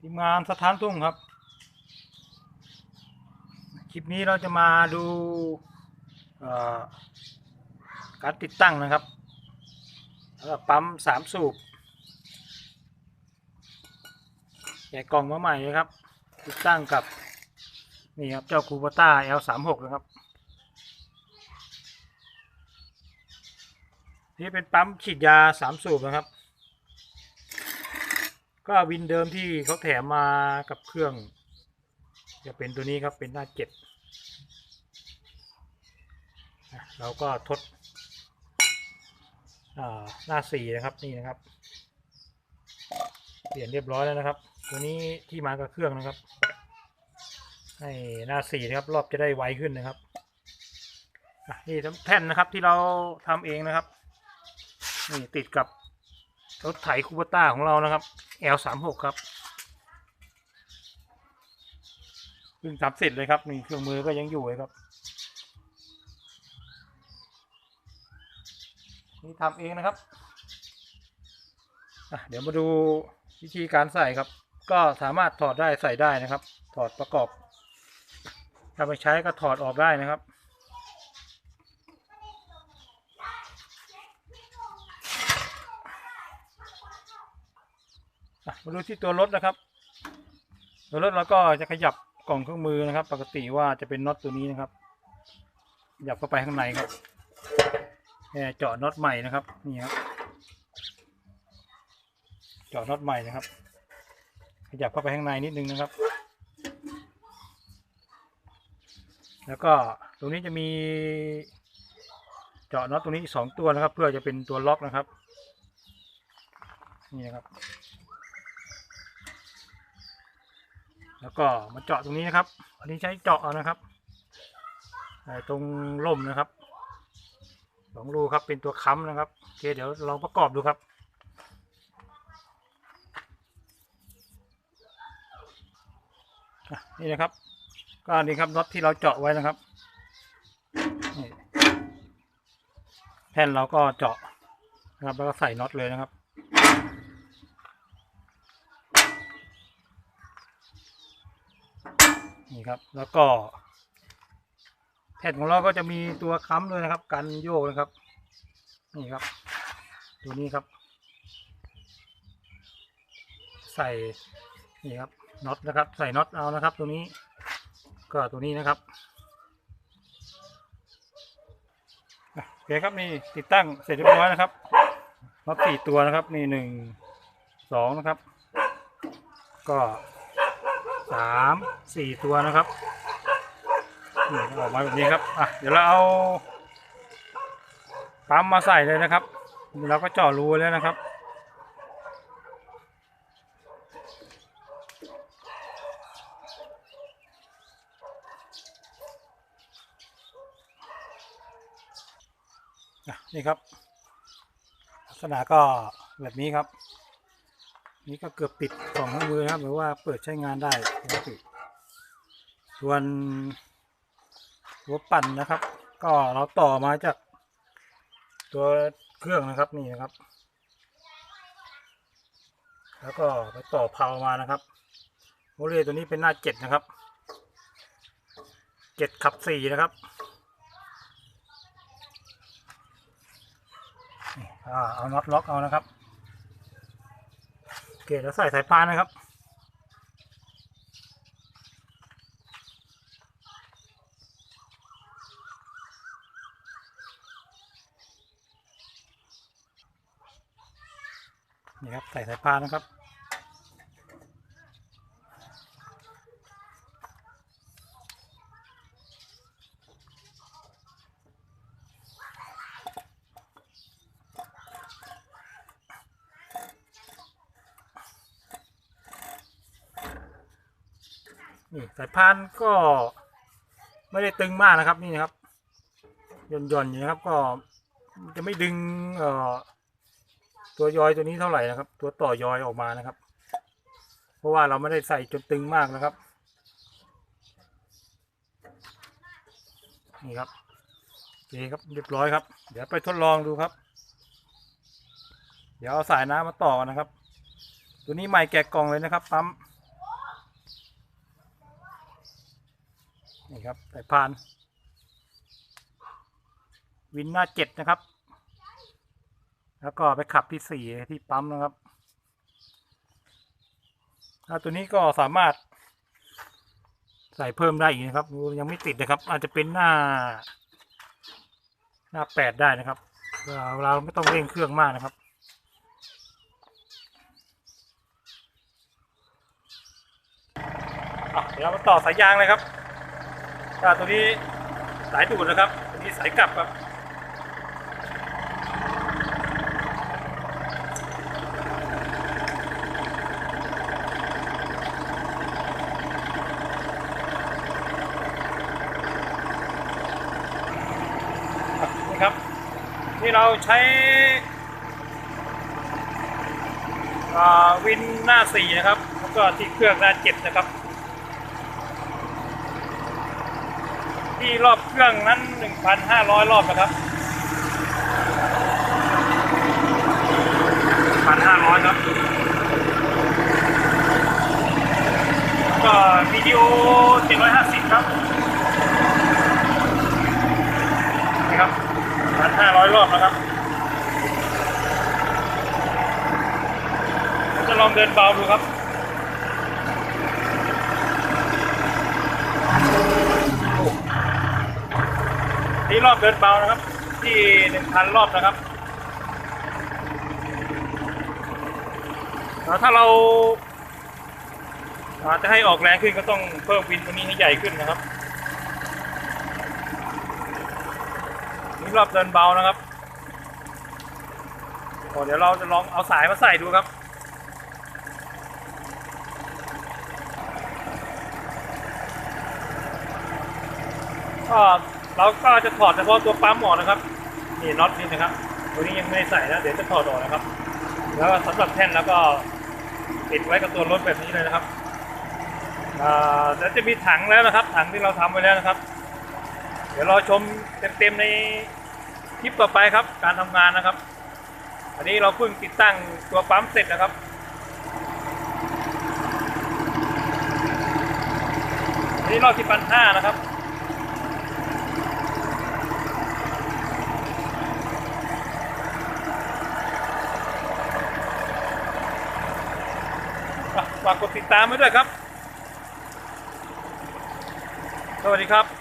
ทีมงานสถานทุ่งครับ คลิปนี้เราจะมาดูการติดตั้งนะครับแล้วปั๊มสามสูบแกะกล่องมาใหม่เลยครับ ติดตั้งกับ นี่ครับ เจ้าคูปต้า L36 นะครับ นี่เป็นปั๊มฉีดยาสามสูบนะครับ ก็วินเดิมที่เขาแถมมากับเครื่อง จะเป็นตัวนี้ครับเป็นหน้าเจ็ดเราก็ทดหน้าสี่นะครับนี่นะครับ เปลี่ยนเรียบร้อยแล้วนะครับ ตัวนี้ที่มากับเครื่องนะครับ ให้หน้าสี่นะครับ รอบจะได้ไวขึ้นนะครับนี่แผ่นนะครับที่เราทำเองนะครับ นี่ติดกับ รถไถคูปต้าของเรานะครับ L36 ครับเพิ่งทำเสร็จเลยครับนี่เครื่องมือก็ยังอยู่เลยครับ นี่ทำเองนะครับเดี๋ยวมาดูวิธีการใส่ครับ ก็สามารถถอดได้ใส่ได้นะครับ ถอดประกอบถ้าไม่ใช้ก็ถอดออกได้นะครับ มาดูที่ตัวรถนะครับ ตัวรถเราก็จะขยับกล่องเครื่องมือนะครับ ปกติว่าจะเป็นน็อตตัวนี้นะครับขยับเข้าไปข้างในครับแค่เจาะน็อตใหม่นะครับนี่ครับเจาะน็อตใหม่นะครับ ขยับเข้าไปข้างในนิดนึงนะครับ แล้วก็ตรงนี้จะมีเจาะน็อตตรงนี้สองตัวนะครับ เพื่อจะเป็นตัวล็อกนะครับ นี่นะครับ แล้วก็มาเจาะตรงนี้นะครับ อันนี้ใช้เจาะนะครับตรงล่มนะครับสองรูครับเป็นตัวค้ำนะครับโอเคเดี๋ยวลองประกอบดูครับนี่นะครับ ก็นนี้ครับน็อตที่เราเจาะไว้นะครับแท่นเราก็เจาะนะครับแล้วก็ใส่น็อตเลยนะครับ นี่ครับ แล้วก็ แผ่นของเราก็จะมีตัวค้ำด้วยนะครับ กันโยกนะครับ นี่ครับ ตัวนี้ครับ ใส่นี่ครับน็อตนะครับ ใส่น็อตเอานะครับ ตัวนี้ ก็ตัวนี้นะครับโอเคครับนี่ติดตั้งเสร็จเรียบร้อยนะครับน็อตสี่ตัวนะครับ นี่หนึ่งสองนะครับ ก็ สามสี่ตัวนะครับนี่ออกมาแบบนี้ครับอะเดี๋ยวเราเอาปั๊มมาใส่เลยนะครับเราก็เจาะรูแล้วนะครับนี่ครับ ลักษณะก็แบบนี้ครับ นี่ก็เกือบติดกล่องเครื่องมือนะครับหรือว่าเปิดใช้งานได้ปกติส่วนหัวปั่นนะครับ ก็เราต่อมาจากตัวเครื่องนะครับนี่นะครับ แล้วก็ไปต่อเพามานะครับโมเลตัวนี้เป็นหน้าเจ็ดนะครับเจ็ดขับสี่นะครับนี่เอาน็อตล็อกเอานะครับ โอเคแล้วใส่สายพานนะครับ นี่ครับ ใส่สายพานนะครับ นี่สายพานก็ไม่ได้ตึงมากนะครับนี่นะครับหย่อนๆอยู่นะครับ ก็จะไม่ดึงเอ่อตัวยอยตัวนี้เท่าไหร่นะครับ ตัวต่อยอยออกมานะครับ เพราะว่าเราไม่ได้ใส่จนตึงมากนะครับ นี่ครับโอเคครับเรียบร้อยครับ เดี๋ยวไปทดลองดูครับ เดี๋ยวเอาสายน้ำมาต่อนะครับ ตัวนี้ใหม่แกะกล่องเลยนะครับปั๊ม นี่ ครับสายพาน วินหน้าเจ็ดนะครับ แล้วก็ไปขับที่สี่ที่ปั๊มนะครับถ้าตัวนี้ก็สามารถใส่เพิ่มได้อีกนะครับยังไม่ติดนะครับ อาจจะเป็นหน้า หน้าแปดได้นะครับ เราเราไม่ต้องเร่งเครื่องมากนะครับเดี๋ยวเรามาต่อสายยางเลยครับ อ่าตัวนี้สายดูดนะครับตัวนี้สายกลับครับอะนี่ครับ นี่เราใช้วินหน้าสี่นะครับ แล้วก็ที่เครื่องหน้าเจ็ดนะครับ ที่รอบเครื่องนั้น 1,500 รอบนะครับ 1,500 ครับ ก็วิดีโอ 750 ครับนี่ครับ 1,500 รอบนะครับ จะลองเดินเบาดูครับ รอบเดินเบานะครับ ที่หนึ่งพันรอบนะครับแล้วถ้าเราอ่าจะให้ออกแรงขึ้นก็ต้องเพิ่มวินตัวนี้ให้ใหญ่ขึ้นนะครับนี่รอบเดินเบานะครับโอ้เดี๋ยวเราจะลองเอาสายมาใส่ดูครับก็ เราก็จะถอดเฉพาะตัวปั๊มออกนะครับนี่น็อตนี่นะครับตัวนี้ยังไม่ใส่นะเดี๋ยวจะถอดออกนะครับ แล้วก็สำหรับแท่นแล้วก็ติดไว้กับตัวรถแบบนี้เลยนะครับอ่าแล้วจะมีถังแล้วนะครับ ถังที่เราทำไว้แล้วนะครับ เดี๋ยวเราชมเต็มๆในคลิปต่อไปครับ การทำงานนะครับ อันนี้เราเพิ่งติดตั้งตัวปั๊มเสร็จนะครับอันนี้รอบที่พันห้านะครับ ฝากกดติดตามไว้ด้วยครับ สวัสดีครับ